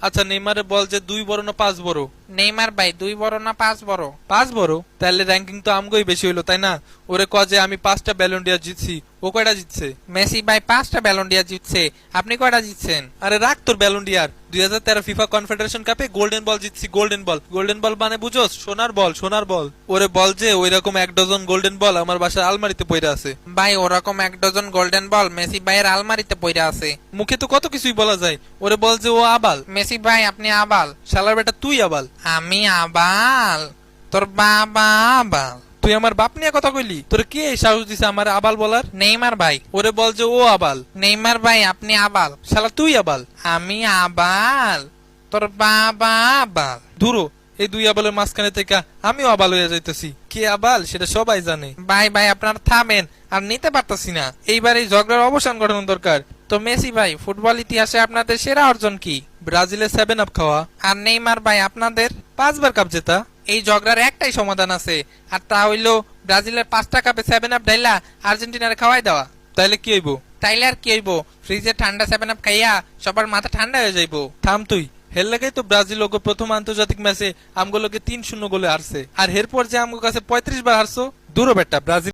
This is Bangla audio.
আচ্ছা নেইমারে বল যে দুই বড় না পাঁচ বড়? নেইমার ভাই দুই বড় না পাঁচ বড়? পাঁচ বড়? তাহলে র্যাঙ্কিং তো আমগোই বেশি হইল তাই না? ওরে কয় যে আমি পাঁচটা ব্যালন্ডিয়া জিতছি ও কয়টা জিতছে? মেসি ভাই পাঁচটা ব্যালন্ডিয়া জিতছে। আপনি কয়টা জিতছেন? আরে রাখ তোর ব্যালন্ডিয়ার দুই হাজার তেরো ফিফা কনফেডারেশন কাপে গোল্ডেন বল জিতছি গোল্ডেন বল গোল্ডেন বল মানে বুঝোস সোনার বল সোনার বল ওরে বল যে ওই রকম এক ডজন গোল্ডেন বল আমার বাসার আলমারিতে পড়ে আছে। ভাই ওরকম এক ডজন গোল্ডেন বল মেসি ভাইয়ের আলমারিতে পড়ে আছে। মুখে তো কত কিছুই বলা যায়। ওরে বল যে ও আবাল। মেসি ভাই আপনি আবাল? শালার বেটা তুই আবাল। আমি আবাল। তোর বাবা আবাল। তুই আমার বাপ নিয়ে কথা কইলি? তোর কে এই সাহস দিছে আমার আবাল বলার? নেইমার ভাই। ওরে বল যে ও আবাল। নেইমার ভাই আপনি আবাল। শালা তুই আবাল? আমি আবাল। তোর বাবা আবাল। ধুরো এই দুই আবালের মাঝখানে থেকে আমিও আবাল হয়ে যাইতেছি। কে আবাল সেটা সবাই জানে। ভাই ভাই আপনার থামেন। আর নিতে পারতাছি না। এইবার এই ঝগড়ার অবসান ঘটানো দরকার। তো মেসি ভাই ফুটবল ইতিহাসে আপনাদের সেরা অর্জন কি? ব্রাজিলের সেভেন আপ খাওয়া। আর নেইমার ভাই আপনাদের পাঁচবার কাপ জেতা। এই ঝগড়ার একটাই সমাধান আছে। আর তা হইল ব্রাজিলের পাঁচটা কাপে সেভেন আপ ডাইলা আর্জেন্টিনার খাওয়াই দেওয়া। তাইলে কি হইব? তাইলে আর কি হইব? ফ্রিজে ঠান্ডা সেভেন আপ খাইয়া সবার মাথা ঠান্ডা হয়ে যাইবো। থাম তুই। হের লাগাই তো ব্রাজিল ওকে প্রথম আন্তর্জাতিক ম্যাচে আমগুলোকে তিন শূন্য গোলে হারছে। আর এরপর যে আমগো কাছে পঁয়ত্রিশ বার হারছো দূরও বেটা ব্রাজিল